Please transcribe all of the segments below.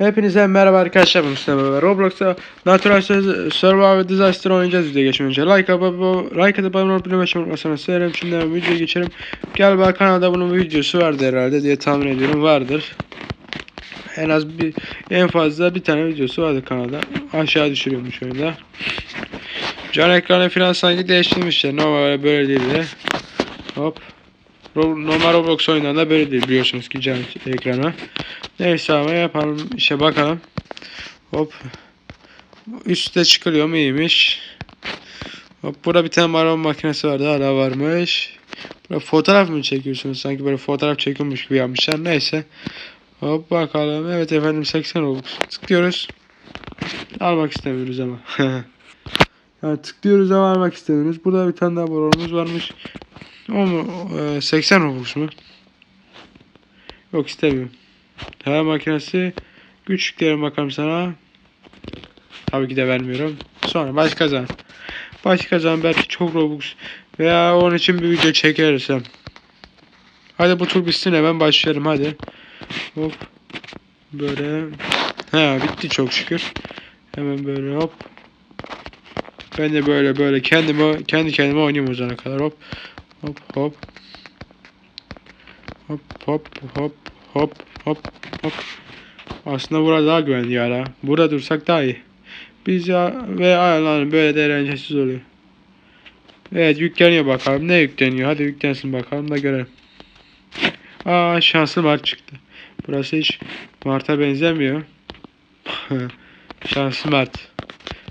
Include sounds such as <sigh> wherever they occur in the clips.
Hepinize merhaba arkadaşlar ben Mustafa beraber Roblox'ta Natural Survival Disaster oynayacağız videoya geçmeden önce. Like atıp like atıp abone olup bildirim açmayı unutmazsanız sevinirim şimdi hemen videoya geçelim. Gel bak kanalda bunun videosu vardı herhalde diye tahmin ediyorum vardır. En az bir en fazla bir tane videosu vardı kanalda. Aşağı düşürüyormuş oyunda Can ekranı falan sanki değiştirmişler. Normal böyle değildi Hop. Ro- Normal Roblox oyunlarında böyle değil biliyorsunuz ki can ekranı Neyse ama yapalım işe bakalım. Hop. Üste çıkılıyor mu iyiymiş. Hop burada bir tane marul makinesi vardı hala varmış. Burada fotoğraf mı çekiyorsunuz? Sanki böyle fotoğraf çekiyormuş gibi yapmışlar. Neyse. Hop bakalım. Evet efendim 80 Robux. Tıklıyoruz. Almak istemiyoruz ama. <laughs> yani tıklıyoruz ama almak istemiyoruz. Burada bir tane daha borolumuz varmış. O mu? Ee, 80 Robux mu? Yok istemiyorum. Tarama makinesi. Güç yükleyelim bakalım sana. Tabii ki de vermiyorum. Sonra baş kazan. Baş kazan belki çok Robux. Veya onun için bir video çekersem. Hadi bu tur bitsin hemen başlayalım hadi. Hop. Böyle. Ha bitti çok şükür. Hemen böyle hop. Ben de böyle böyle kendime kendi kendime oynayayım o zamana kadar hop. Hop hop. Hop hop hop hop hop hop. Aslında burada daha güvenli hala. Burada dursak daha iyi. Biz ya ve ayarlanın böyle de eğlencesiz oluyor. Evet yükleniyor bakalım. Ne yükleniyor? Hadi yüklensin bakalım da görelim. Aa şanslı Mart çıktı. Burası hiç Mart'a benzemiyor. <laughs> şanslı Mart.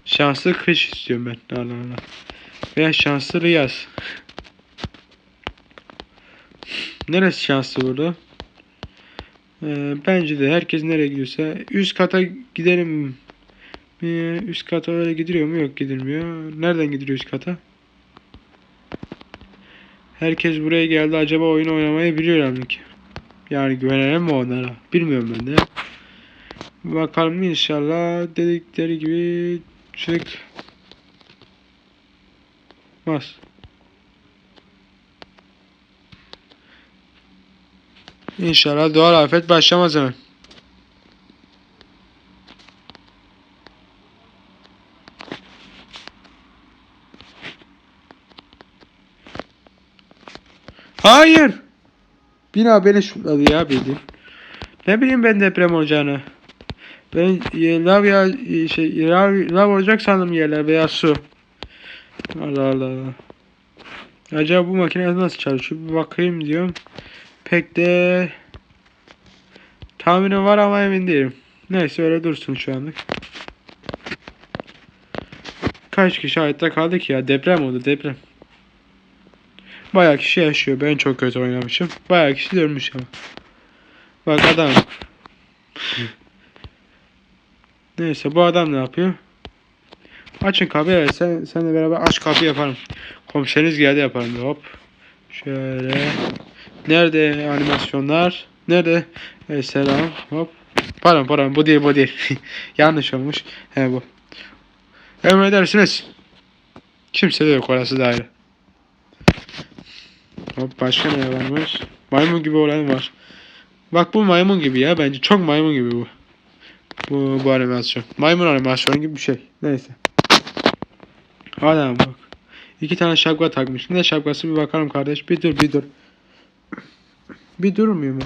Şanslı kış istiyorum ben. Allah Allah. Veya şanslı Riyaz. Neresi şanslı burada? Ee, bence de herkes nereye gidiyorsa üst kata gidelim. Ee, üst kata öyle gidiliyor mu? Yok gidilmiyor. Nereden gidiliyor üst kata? Herkes buraya geldi. Acaba oyun oynamayı biliyorlar mı? Yani güvenelim mi onlara? Bilmiyorum ben de. Bakalım inşallah dedikleri gibi çık. İnşallah doğal afet başlamaz hemen. Hayır. Bina beni şutladı ya bildiğin. Ne bileyim ben deprem olacağını. Ben e, lav ya e, şey lav, lav olacak sandım yerler veya su. Allah Allah. Acaba bu makine nasıl çalışıyor? Bir bakayım diyorum. Pek de tahminim var ama emin değilim. Neyse öyle dursun şu anlık. Kaç kişi hayatta kaldı ki ya? Deprem oldu deprem. Bayağı kişi yaşıyor. Ben çok kötü oynamışım. Bayağı kişi ölmüş ama. Bak adam. Neyse bu adam ne yapıyor? Açın kapıyı. Evet, sen, senle beraber aç kapıyı yaparım. Komşunuz geldi yaparım. Hop. Şöyle. Nerede animasyonlar? Nerede? Evet, selam. Hop. Pardon pardon bu değil bu değil. <laughs> Yanlış olmuş. He bu. Emredersiniz. Kimse de yok orası daire. Hop başka ne varmış? Maymun gibi olan var. Bak bu maymun gibi ya bence çok maymun gibi bu. Bu, bu animasyon. Maymun animasyonu gibi bir şey. Neyse. Adam bak. İki tane şapka takmış. Ne şapkası bir bakalım kardeş. Bir dur bir dur. Bir durmuyor mu?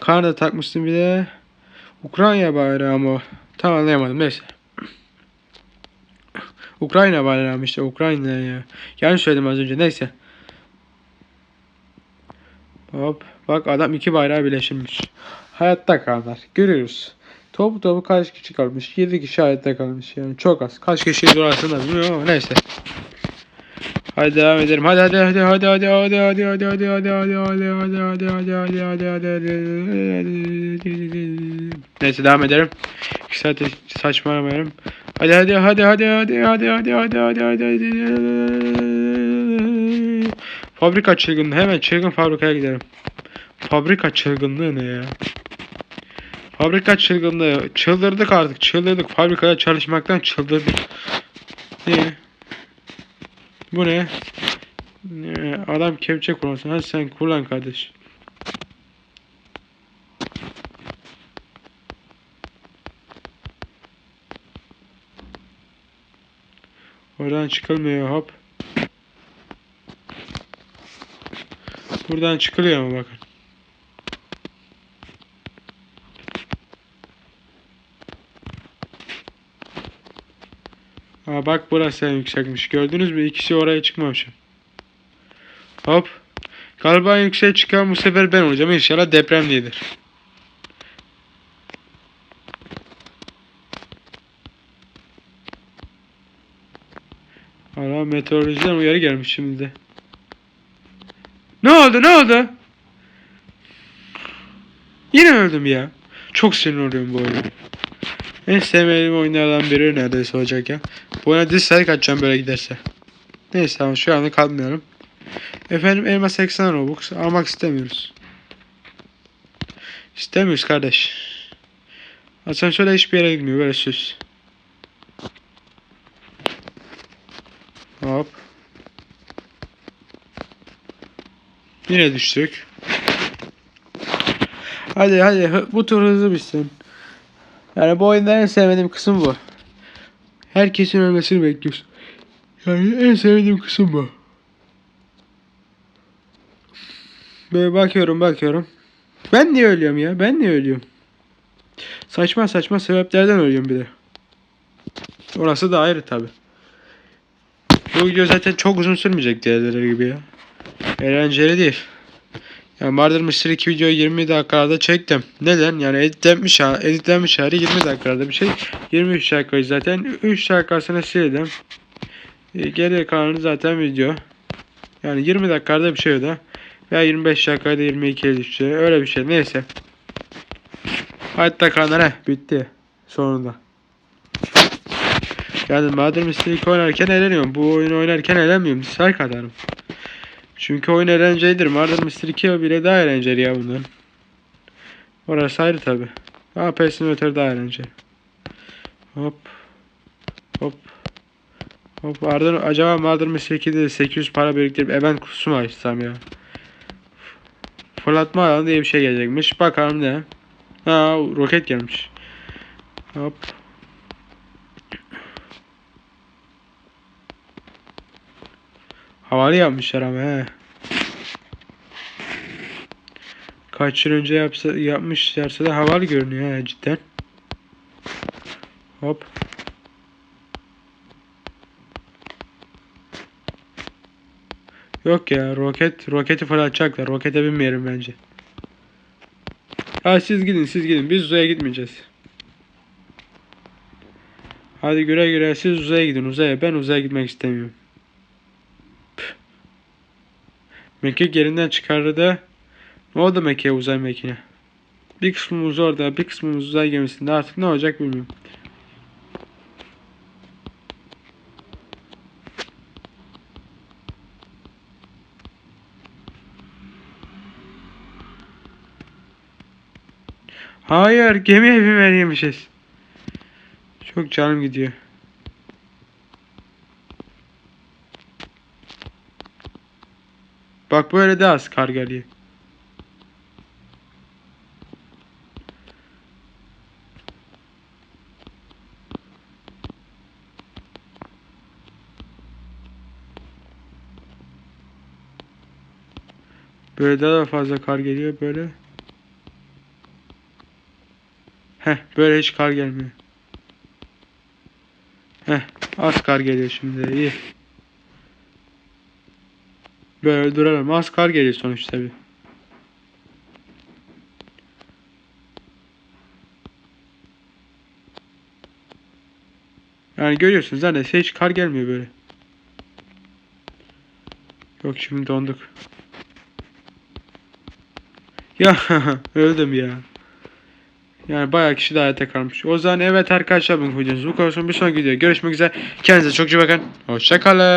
Karnı takmışsın bir de. Ukrayna bayrağı mı? Tam anlayamadım neyse. Ukrayna bayrağı işte Ukrayna ya. Yanlış söyledim az önce neyse. Hop. Bak adam iki bayrağı birleştirmiş. Hayatta kalırlar. Görüyoruz. Topu topu kaç kişi kalmış? 7 kişi hayatta kalmış. Yani çok az. Kaç kişi orasını da bilmiyorum ama neyse. Hadi devam edelim. Hadi hadi hadi hadi hadi hadi hadi hadi hadi hadi hadi hadi hadi hadi hadi hadi hadi hadi hadi Neyse devam edelim. İki saat saçmalamayalım. Hadi hadi hadi hadi hadi hadi hadi hadi hadi hadi Fabrika çılgınlığı. Hemen çılgın fabrikaya gidelim. Fabrika çılgınlığı ne ya? Fabrika çılgınlığı. Çıldırdık artık. Çıldırdık. Fabrikada çalışmaktan çıldırdık. Ne? Bu ne? Adam kepçe kullansın. Hadi sen kullan kardeş. Oradan çıkılmıyor hop. Buradan çıkılıyor ama bakın. Bak burası en yüksekmiş. Gördünüz mü? İkisi oraya çıkmamışım. Hop. Galiba en yükseğe çıkan bu sefer ben olacağım. İnşallah deprem değildir. Valla meteorolojiden uyarı gelmiş şimdi de. Ne oldu ne oldu? Yine öldüm ya. Çok sinir oluyorum bu oyuna. En sevmediğim oyunlardan biri neredeyse olacak ya. Bu oyuna dislike atacağım böyle giderse. Neyse ama şu anda kalmıyorum. Efendim elma 80 Robux almak istemiyoruz. İstemiyoruz kardeş. Asansörle hiçbir yere gitmiyor böyle süs. Hop. Yine düştük. Hadi hadi bu tur hızlı bitsin. Yani bu oyunda en sevmediğim kısım bu. Herkesin ölmesini bekliyorsun. Yani en sevdiğim kısım bu. Böyle bakıyorum bakıyorum. Ben niye ölüyorum ya? Ben niye ölüyorum? Saçma saçma sebeplerden ölüyorum bir de. Orası da ayrı tabi. Bu video zaten çok uzun sürmeyecek diğerleri gibi ya. Eğlenceli değil. Yani Murder Mystery 2 videoyu 20 dakikada çektim. Neden? Yani editlenmiş, ha- editlenmiş hali 20 dakikada bir şey. 23 dakikayı zaten 3 dakikasını sildim. E, Geriye kalanı zaten video. Yani 20 dakikada bir şey da. Veya 25 dakikada 22'ye düştü. Öyle bir şey. Neyse. Hatta kanala bitti. Sonunda. Yani Murder Mystery 2 oynarken eğleniyorum. Bu oyunu oynarken eğlenmiyorum. Dislike atarım. Çünkü oyun eğlencelidir. Murder Mystery 2 bile daha eğlenceli ya bundan. Orası ayrı tabi. Ama PES'in ötürü daha eğlenceli. Hop. Hop. Hop. Ardından acaba Murder Mystery 2'de 800 para biriktirip event kutusu mu açsam ya? Fırlatma alanı diye bir şey gelecekmiş. Bakalım ne? Ha roket gelmiş. Hop. Havalı yapmışlar ama he. Kaç yıl önce yapsa, yapmışlarsa da havalı görünüyor he cidden. Hop. Yok ya roket roketi fırlatacaklar. Rokete binmeyelim bence. Ha siz gidin siz gidin. Biz uzaya gitmeyeceğiz. Hadi güle güle siz uzaya gidin uzaya. Ben uzaya gitmek istemiyorum. Mekik yerinden çıkardı. Ne oldu Mekke'ye uzay mekine? Bir kısmımız orada, bir kısmımız uzay gemisinde. Artık ne olacak bilmiyorum. Hayır, gemiye binmeliymişiz. Çok canım gidiyor. Bak böyle de az kar geliyor. Böyle daha da fazla kar geliyor böyle. Heh böyle hiç kar gelmiyor. Heh az kar geliyor şimdi iyi. Böyle duralım. Az kar geliyor sonuçta bir. Yani görüyorsunuz neredeyse hiç kar gelmiyor böyle. Yok şimdi donduk. Ya <laughs> öldüm ya. Yani bayağı kişi de hayata kalmış. O zaman evet arkadaşlar bugün videomuz bu kadar. Bir sonraki videoda görüşmek üzere. Kendinize çok iyi bakın. Hoşçakalın.